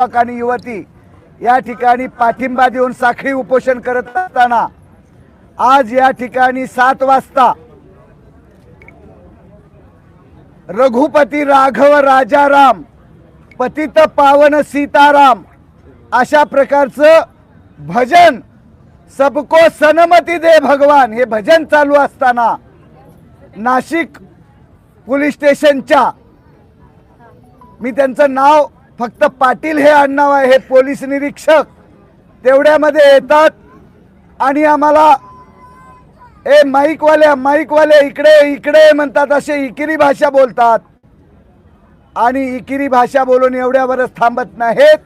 युवक आणि युवती या ठिकाणी पाठिंबा देऊन साखळी उपोषण करत असताना आज या ठिकाणी सात वाजता रघुपती राघव राजाराम पतित पावन सीताराम अशा प्रकारचं भजन सबको सनमती दे भगवान हे भजन चालू असताना नाशिक पोलीस स्टेशनच्या मी त्यांचं नाव फक्त पाटील हे आडनाव आहे हे पोलीस निरीक्षक. तेवढ्यामध्ये येतात आणि आम्हाला ए माईकवाल्या माईकवाले इकडे इकडे म्हणतात असे इकिरी भाषा बोलतात. आणि इकिरी भाषा बोलून एवढ्यावरच थांबत नाहीत.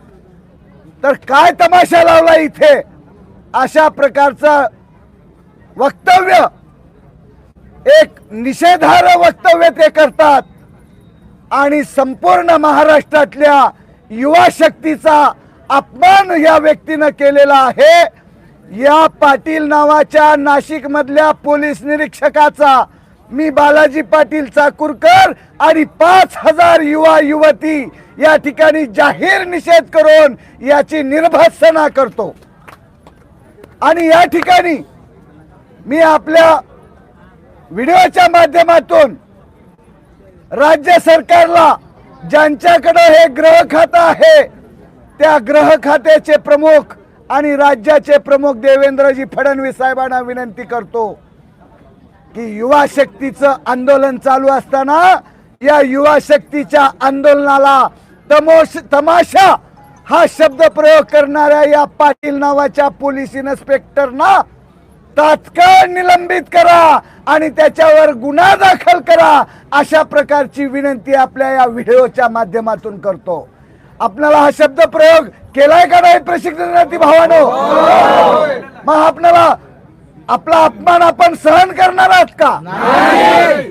तर काय तमाशा लावला इथे? अशा प्रकारचं वक्तव्य. एक निषेधार्ह वक्तव्य ते करतात. आणि संपूर्ण महाराष्ट्रातल्या युवा शक्तीचा अपमान या व्यक्तीनं केलेला आहे. या पाटील नावाच्या नाशिकमधल्या पोलीस निरीक्षकाचा मी बालाजी पाटील चाकूरकर आणि पाच हजार युवा युवती या ठिकाणी जाहीर निषेध करून याची निर्भत्सना करतो. आणि या ठिकाणी मी आपल्या व्हिडिओच्या माध्यमातून राज्य सरकारला ज्यांच्याकडे हे ग्रह खातं आहे त्या ग्रह खात्याचे प्रमुख आणि राज्याचे प्रमुख देवेंद्रजी फडणवीस साहेबांना विनंती करतो की युवा शक्तीचं आंदोलन चालू असताना या युवा शक्तीच्या आंदोलनाला तमोश तमाशा हा शब्द प्रयोग करणाऱ्या या पाटील नावाच्या पोलीस इन्स्पेक्टरना तात्काळ निलंबित करा. आणि त्याच्यावर गुन्हा दाखल करा अशा प्रकारची विनंती आपल्या या व्हिडिओच्या माध्यमातून करतो. आपल्याला हा शब्द प्रयोग केलाय का नाही प्रशिक्षणार्थी भावानो? मग आपल्याला आपला अपमान आपण सहन करणार आहात का?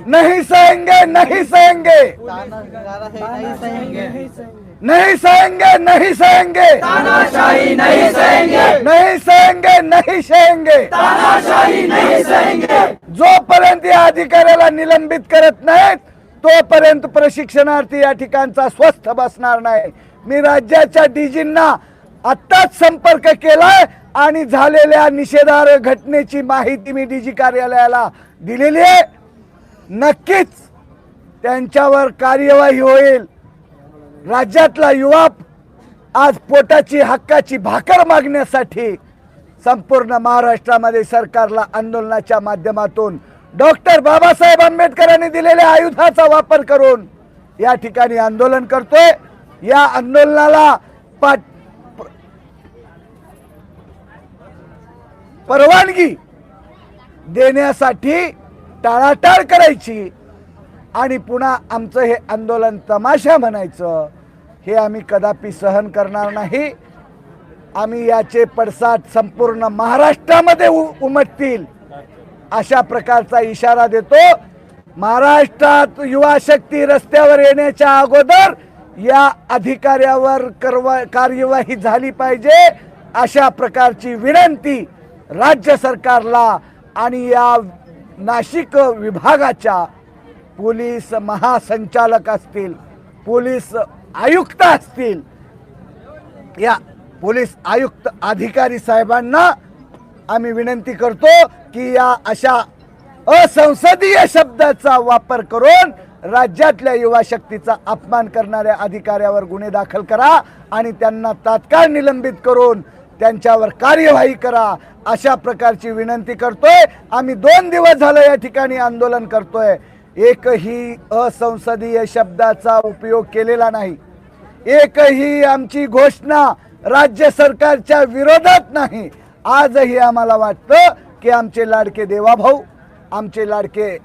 नाही. सहेंगे नाही सहेंगे नहीं सहेंगे नहीं सहेंगे। तानाशाही नहीं सहेंगे। नहीं सहेंगे नहीं सहेंगे। तानाशाही नहीं सहेंगे। जोपर्यंत या अधिकाऱ्याला निलंबित करत नाहीत तोपर्यंत प्रशिक्षणार्थी या ठिकाणचा स्वस्थ बसणार नाही. मी राज्याच्या डीजींना आत्ताच संपर्क केलाय आणि झालेल्या निषेधार्ह घटनेची माहिती मी डीजी कार्यालयाला दिलेली आहे. नक्कीच त्यांच्यावर कार्यवाही होईल. राज्यातला युवा आज पोटाची हक्काची भाकर मागण्यासाठी संपूर्ण महाराष्ट्रामध्ये सरकारला आंदोलनाच्या माध्यमातून डॉक्टर बाबासाहेब आंबेडकरांनी दिलेल्या आयुधाचा वापर करून या ठिकाणी आंदोलन करतोय. या आंदोलनाला पाठ परवानगी देण्यासाठी टाळाटाळ करायची. आणि पुन्हा आमचं हे आंदोलन तमाशा म्हणायचं हे आम्ही कदापि सहन करणार नाही. आम्ही याचे पडसाद संपूर्ण महाराष्ट्रामध्ये उ उमटतील अशा प्रकारचा इशारा देतो. महाराष्ट्रात युवा शक्ती रस्त्यावर येण्याच्या अगोदर या अधिकाऱ्यावर करवा कार्यवाही झाली पाहिजे अशा प्रकारची विनंती राज्य सरकारला आणि या नाशिक विभागाच्या पोलीस महासंचालक असतील पोलीस आयुक्त असतील या पोलीस आयुक्त अधिकारी साहेबांना आम्ही विनंती करतो की या अशा असंसदीय शब्दाचा वापर करून राज्यातल्या युवा शक्तीचा अपमान करणाऱ्या अधिकाऱ्यावर गुन्हे दाखल करा आणि त्यांना तात्काळ निलंबित करून त्यांच्यावर कार्यवाही करा. अशा प्रकारची विनंती करतोय. आम्ही दोन दिवस झालं या ठिकाणी आंदोलन करतोय. एकही असंसदीय शब्दाचा उपयोग केलेला नाही. एकही आमची घोषणा राज्य सरकारच्या विरोधात नाही. आजही आम्हाला वाटतं की आमचे लाडके देवाभाऊ आमचे लाडके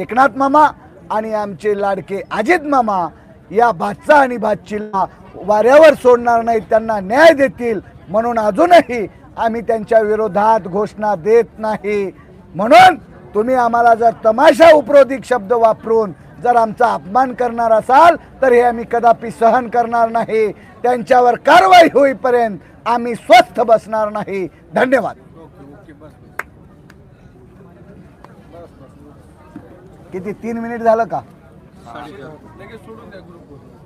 एकनाथ मामा आणि आमचे लाडके अजित मामा या भातचा आणि भातचीला वाऱ्यावर सोडणार नाहीत त्यांना न्याय देतील म्हणून अजूनही आम्ही त्यांच्या विरोधात घोषणा देत नाही. म्हणून तुम्ही आम्हाला जर तमाशा उपरोधिक शब्द वापरून जर आमचा अपमान करणार असाल तर हे आम्ही कदापि सहन करणार नाही. त्यांच्यावर कारवाई होईपर्यंत आम्ही स्वस्थ बसणार नाही. धन्यवाद. किती? तीन मिनिट झालं का?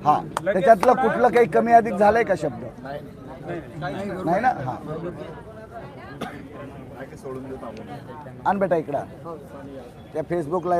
हा. त्याच्यातलं कुठलं काही कमी अधिक झालंय का शब्द? नाही ना? हा. आण बेटा इकडं. त्या फेसबुकला